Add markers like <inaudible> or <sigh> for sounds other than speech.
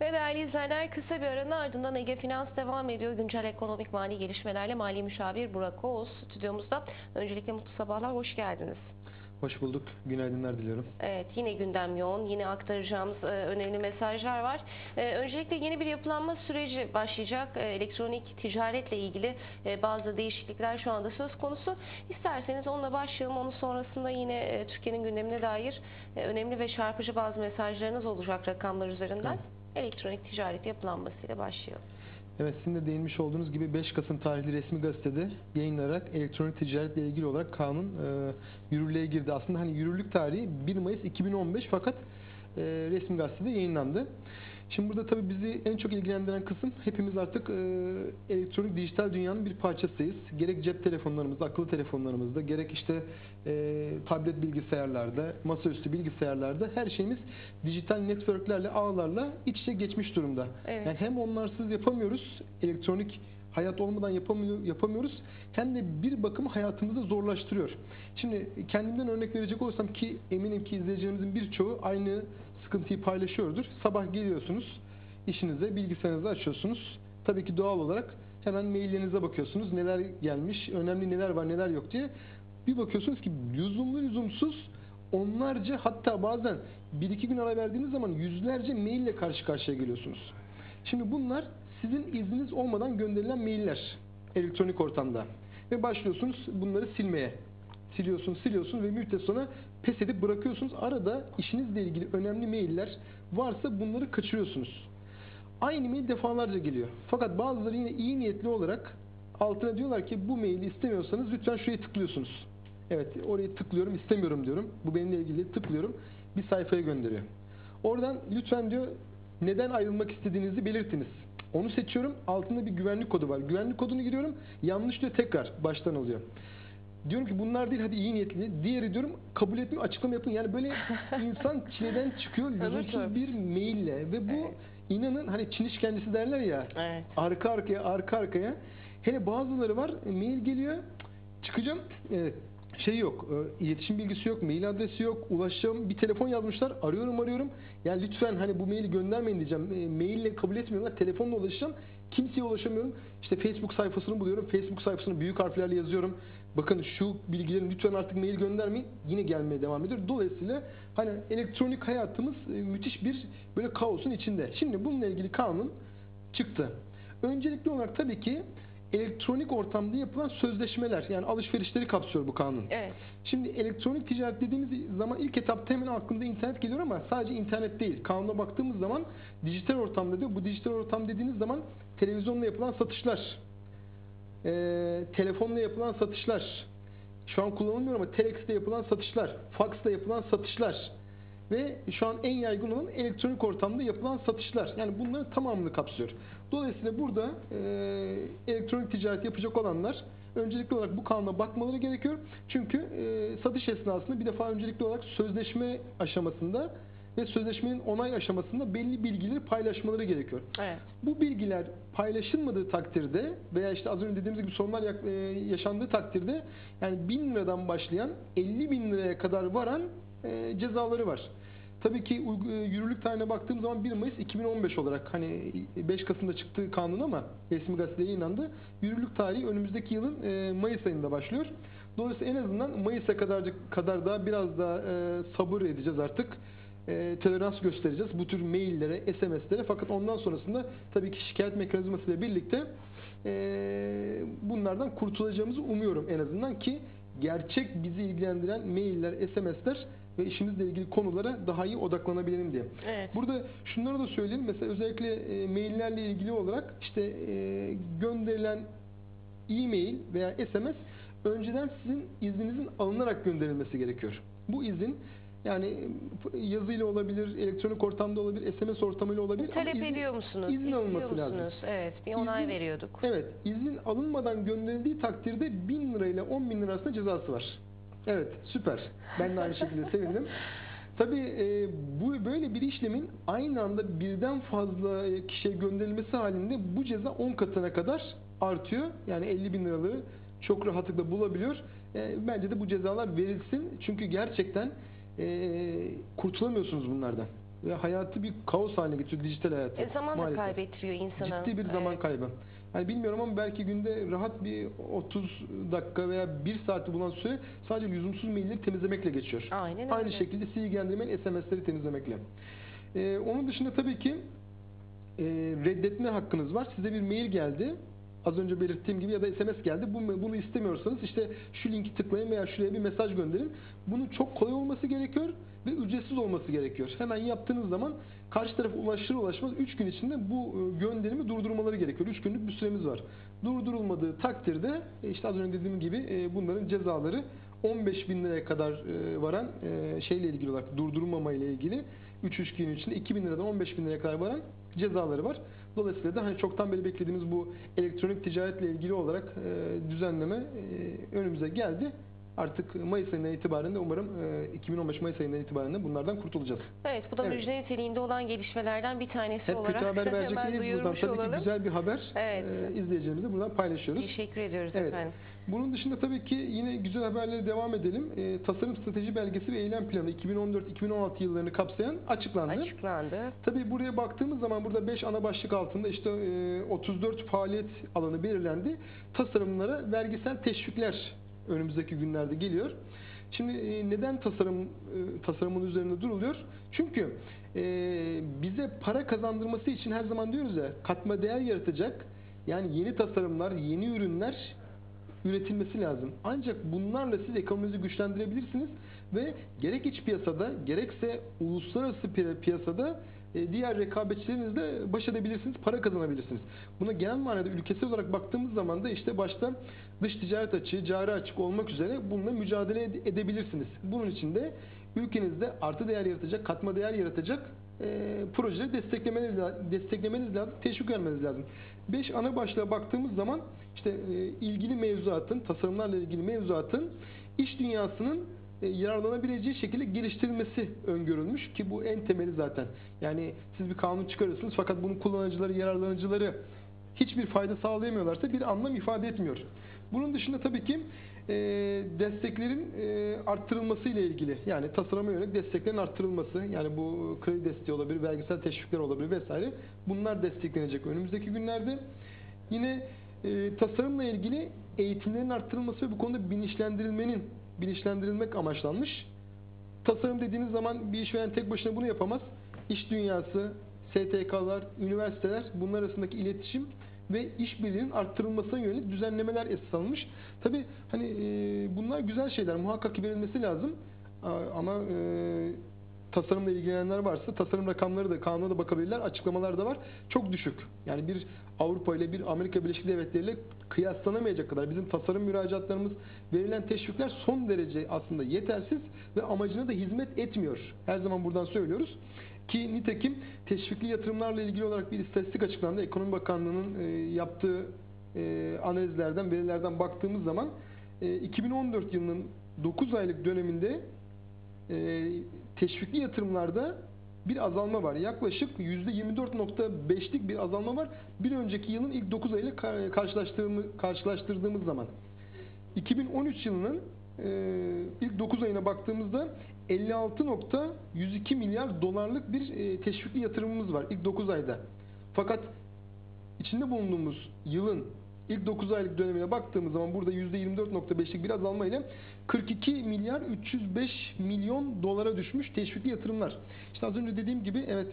Ve değerli izleyenler kısa bir aranın ardından Ege Finans devam ediyor. Güncel ekonomik mali gelişmelerle mali müşavir Burak Oğuz stüdyomuzda. Öncelikle mutlu sabahlar, hoş geldiniz. Hoş bulduk. Günaydınlar diliyorum. Evet yine gündem yoğun. Yine aktaracağımız e, önemli mesajlar var. E, öncelikle yeni bir yapılanma süreci başlayacak. E, elektronik ticaretle ilgili e, bazı değişiklikler şu anda söz konusu. İsterseniz onunla başlayalım. Onun sonrasında yine e, Türkiye'nin gündemine dair e, önemli ve çarpıcı bazı mesajlarınız olacak rakamlar üzerinden. Tamam. Elektronik ticaret yapılanmasıyla başlayalım. Evet sizin de değinmiş olduğunuz gibi 5 Kasım tarihli resmi gazetede yayınlanarak elektronik ticaretle ilgili olarak kanun e, yürürlüğe girdi. Aslında hani yürürlük tarihi 1 Mayıs 2015 fakat e, resmi gazetede yayınlandı. Şimdi burada tabii bizi en çok ilgilendiren kısım hepimiz artık e, elektronik dijital dünyanın bir parçasıyız. Gerek cep telefonlarımızda, akıllı telefonlarımızda, gerek işte e, tablet bilgisayarlarda, masaüstü bilgisayarlarda her şeyimiz dijital networklerle, ağlarla iç içe geçmiş durumda. Evet. Yani hem onlarsız yapamıyoruz, elektronik hayat olmadan yapamıyor, yapamıyoruz hem de bir bakımı hayatımızı zorlaştırıyor. Şimdi kendimden örnek verecek olursam ki eminim ki izleyicilerimizin birçoğu aynı sıkıntıyı paylaşıyordur. Sabah geliyorsunuz, işinize, bilgisayarınızı açıyorsunuz. Tabii ki doğal olarak hemen maillerinize bakıyorsunuz. Neler gelmiş, önemli neler var, neler yok diye. Bir bakıyorsunuz ki lüzumlu lüzumsuz onlarca hatta bazen bir iki gün ara verdiğiniz zaman yüzlerce maille karşı karşıya geliyorsunuz. Şimdi bunlar sizin izniniz olmadan gönderilen mailler elektronik ortamda. Ve başlıyorsunuz bunları silmeye. Siliyorsunuz, siliyorsunuz ve müddet sonra pes edip bırakıyorsunuz. Arada işinizle ilgili önemli mailler varsa bunları kaçırıyorsunuz. Aynı mail defalarca geliyor. Fakat bazıları yine iyi niyetli olarak altına diyorlar ki bu maili istemiyorsanız lütfen şuraya tıklıyorsunuz. Evet oraya tıklıyorum istemiyorum diyorum. Bu benimle ilgili tıklıyorum. Bir sayfaya gönderiyor. Oradan lütfen diyor neden ayrılmak istediğinizi belirtiniz. Onu seçiyorum. Altında bir güvenlik kodu var. Güvenlik kodunu giriyorum. Yanlış diyor tekrar baştan alıyor. Diyorum ki bunlar değil hadi iyi niyetli. Diğeri diyorum kabul etmiyor açıklama yapın. Yani böyle <laughs> insan çileden çıkıyor lüzumsuz bir maille ve bu Evet. inanın hani Çin işkencesi derler ya Evet. arka arkaya arka arkaya. Hele bazıları var mail geliyor çıkacağım e, şey yok e, iletişim bilgisi yok mail adresi yok ulaşacağım bir telefon yazmışlar arıyorum arıyorum yani lütfen hani bu maili göndermeyin diyeceğim e, maille kabul etmiyorlar telefonla ulaşacağım kimseye ulaşamıyorum işte Facebook sayfasını buluyorum Facebook sayfasını büyük harflerle yazıyorum bakın şu bilgileri lütfen artık mail göndermeyin yine gelmeye devam ediyor dolayısıyla hani elektronik hayatımız e, müthiş bir böyle kaosun içinde şimdi bununla ilgili kanun çıktı. Öncelikli olarak tabii ki elektronik ortamda yapılan sözleşmeler yani alışverişleri kapsıyor bu kanun. Evet. Şimdi elektronik ticaret dediğimiz zaman ilk etapta hemen aklımıza internet geliyor ama sadece internet değil. Kanuna baktığımız zaman dijital ortamda diyor. Bu dijital ortam dediğiniz zaman televizyonla yapılan satışlar, eee, telefonla yapılan satışlar, şu an kullanılmıyor ama telex'te yapılan satışlar, fax'ta yapılan satışlar ve şu an en yaygın olan elektronik ortamda yapılan satışlar. Yani bunların tamamını kapsıyor. Dolayısıyla burada e, elektronik ticaret yapacak olanlar öncelikli olarak bu kanuna bakmaları gerekiyor. Çünkü e, satış esnasında bir defa öncelikli olarak sözleşme aşamasında ve sözleşmenin onay aşamasında belli bilgileri paylaşmaları gerekiyor. Evet. Bu bilgiler paylaşılmadığı takdirde veya işte az önce dediğimiz gibi sorunlar e, yaşandığı takdirde yani 1000 liradan başlayan 50 bin liraya kadar varan e, cezaları var. Tabii ki e, yürürlük tarihine baktığım zaman 1 Mayıs 2015 olarak hani 5 Kasım'da çıktı kanun ama resmi gazetede yayınlandı. Yürürlük tarihi önümüzdeki yılın Mayıs ayında başlıyor. Dolayısıyla en azından Mayıs'a kadar kadar daha biraz daha sabır edeceğiz artık e, tolerans göstereceğiz bu tür maillere, SMS'lere. Fakat ondan sonrasında tabii ki şikayet mekanizması ile birlikte e, bunlardan kurtulacağımızı umuyorum en azından ki gerçek bizi ilgilendiren mailler, SMS'ler ve işimizle ilgili konulara daha iyi odaklanabilelim diye. Evet. Burada şunları da söyleyelim. Mesela özellikle e, maillerle ilgili olarak işte e, gönderilen e-mail veya SMS önceden sizin izninizin alınarak gönderilmesi gerekiyor. Bu izin yani yazıyla olabilir, elektronik ortamda olabilir, SMS ortamıyla olabilir. Talep izin- ediyor musunuz? izin İstiyor alınması lazım. musunuz? Evet. Bir onay İzin- veriyorduk. Evet, izin alınmadan gönderildiği takdirde 1000 lira ile 10 bin lira arasında cezası var. Evet, süper. Ben de aynı şekilde sevindim. <laughs> Tabii e, bu böyle bir işlemin aynı anda birden fazla e, kişiye gönderilmesi halinde bu ceza 10 katına kadar artıyor. Yani 50 bin liralığı çok rahatlıkla bulabiliyor. E, bence de bu cezalar verilsin. Çünkü gerçekten e, kurtulamıyorsunuz bunlardan. ve hayatı bir kaos haline getiriyor dijital hayatı. E, zaman da maalesef. kaybettiriyor insana. Ciddi bir zaman Evet. kaybı. Yani bilmiyorum ama belki günde rahat bir 30 dakika veya 1 saati bulan süre sadece lüzumsuz mailleri temizlemekle geçiyor. Aynen Aynı öyle. şekilde sizi ilgilendirmeyen SMS'leri temizlemekle. Ee, onun dışında tabii ki e, reddetme hakkınız var. Size bir mail geldi. Az önce belirttiğim gibi ya da SMS geldi. Bu, bunu istemiyorsanız işte şu linki tıklayın veya şuraya bir mesaj gönderin. Bunun çok kolay olması gerekiyor ve ücretsiz olması gerekiyor. Hemen yaptığınız zaman karşı tarafa ulaşır ulaşmaz 3 gün içinde bu e, gönderimi durdurmaları gerekiyor. 3 günlük bir süremiz var. Durdurulmadığı takdirde e, işte az önce dediğim gibi e, bunların cezaları 15 bin liraya kadar varan şeyle ilgili olarak durdurulmama ile ilgili 3-3 gün içinde 2 bin liradan 15 bin liraya kadar varan cezaları var. Dolayısıyla da hani çoktan beri beklediğimiz bu elektronik ticaretle ilgili olarak e, düzenleme e, önümüze geldi. Artık Mayıs ayından itibaren de umarım e, 2015 Mayıs ayından itibaren de bunlardan kurtulacağız. Evet bu da Evet. müjde niteliğinde olan gelişmelerden bir tanesi Hep olarak kötü haber <laughs> verecek değiliz buradan. Tabii ki olalım. güzel bir haber Evet. e, izleyicilerimize buradan paylaşıyoruz. Teşekkür ediyoruz Evet. efendim. Bunun dışında tabii ki yine güzel haberlere devam edelim. E, tasarım strateji belgesi ve eylem planı 2014-2016 yıllarını kapsayan açıklandı. Açıklandı. Tabii buraya baktığımız zaman burada 5 ana başlık altında işte e, 34 faaliyet alanı belirlendi. Tasarımlara vergisel teşvikler önümüzdeki günlerde geliyor. Şimdi e, neden tasarım e, tasarımın üzerinde duruluyor? Çünkü e, bize para kazandırması için her zaman diyoruz ya katma değer yaratacak yani yeni tasarımlar, yeni ürünler üretilmesi lazım. Ancak bunlarla siz ekonominizi güçlendirebilirsiniz ve gerek iç piyasada gerekse uluslararası pi- piyasada diğer rekabetçilerinizle baş edebilirsiniz, para kazanabilirsiniz. Buna genel manada ülkesel olarak baktığımız zaman da işte başta dış ticaret açığı, cari açık olmak üzere bununla mücadele ede- edebilirsiniz. Bunun için de ülkenizde artı değer yaratacak, katma değer yaratacak e, projeleri desteklemeniz, desteklemeniz lazım, teşvik vermeniz lazım. 5 ana başlığa baktığımız zaman işte e, ilgili mevzuatın, tasarımlarla ilgili mevzuatın iş dünyasının e, yararlanabileceği şekilde geliştirilmesi öngörülmüş ki bu en temeli zaten. Yani siz bir kanun çıkarırsınız fakat bunun kullanıcıları, yararlanıcıları hiçbir fayda sağlayamıyorlarsa bir anlam ifade etmiyor. Bunun dışında tabii ki e, desteklerin e, arttırılması ile ilgili yani tasarıma yönelik desteklerin arttırılması yani bu kredi desteği olabilir, vergisel teşvikler olabilir vesaire bunlar desteklenecek önümüzdeki günlerde. Yine e, tasarımla ilgili eğitimlerin arttırılması ve bu konuda bilinçlendirilmenin bilinçlendirilmek amaçlanmış. Tasarım dediğiniz zaman bir işveren tek başına bunu yapamaz. İş dünyası, STK'lar, üniversiteler bunlar arasındaki iletişim ve işbirliğinin arttırılmasına yönelik düzenlemeler esas alınmış. Tabi hani e, bunlar güzel şeyler muhakkak ki verilmesi lazım. Ama e, tasarımla ilgilenenler varsa tasarım rakamları da kanuna da bakabilirler. Açıklamalar da var. Çok düşük. Yani bir Avrupa ile bir Amerika Birleşik Devletleri ile kıyaslanamayacak kadar bizim tasarım müracaatlarımız verilen teşvikler son derece aslında yetersiz ve amacına da hizmet etmiyor. Her zaman buradan söylüyoruz. Ki nitekim teşvikli yatırımlarla ilgili olarak bir istatistik açıklandı. Ekonomi Bakanlığı'nın e, yaptığı e, analizlerden, verilerden baktığımız zaman e, 2014 yılının 9 aylık döneminde e, teşvikli yatırımlarda bir azalma var. Yaklaşık %24.5'lik bir azalma var. Bir önceki yılın ilk 9 ayıyla ka- karşılaştırdığımız, karşılaştırdığımız zaman. 2013 yılının e, ilk 9 ayına baktığımızda 56.102 milyar dolarlık bir e, teşvikli yatırımımız var ilk 9 ayda. Fakat içinde bulunduğumuz yılın ilk 9 aylık dönemine baktığımız zaman burada %24.5'lik bir azalma ile 42 milyar 305 milyon dolara düşmüş teşvikli yatırımlar. İşte az önce dediğim gibi evet